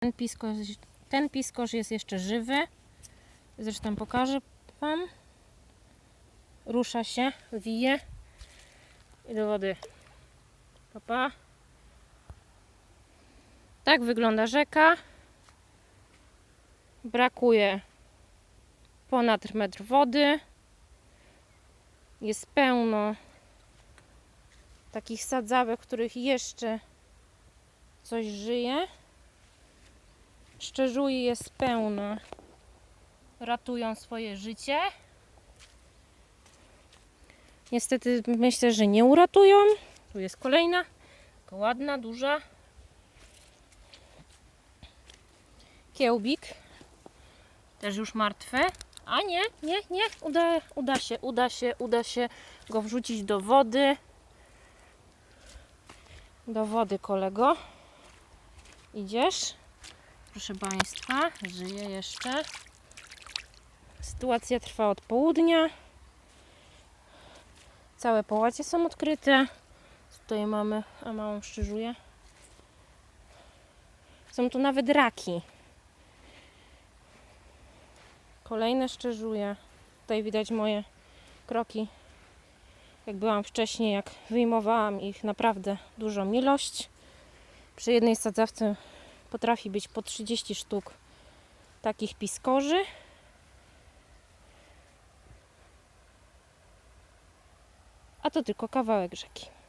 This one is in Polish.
Ten piskorz, ten piskorz jest jeszcze żywy. Zresztą pokażę Wam. Rusza się, wije. I do wody. Papa. Tak wygląda rzeka. Brakuje ponad metr wody. Jest pełno takich sadzawek, których jeszcze coś żyje. Szczerzuji jest pełno. Ratują swoje życie. Niestety myślę, że nie uratują. Tu jest kolejna. Taka ładna, duża. Kiełbik. Też już martwe. A nie, nie, nie. Uda, uda się, uda się, uda się go wrzucić do wody. Do wody, kolego. Idziesz? Proszę Państwa, żyje jeszcze. Sytuacja trwa od południa. Całe połacie są odkryte. Tutaj mamy, a małą szczyżuję. Są tu nawet raki. Kolejne szczerzuje. Tutaj widać moje kroki. Jak byłam wcześniej, jak wyjmowałam ich naprawdę dużą ilość. Przy jednej sadzawce potrafi być po 30 sztuk takich piskorzy. A to tylko kawałek rzeki.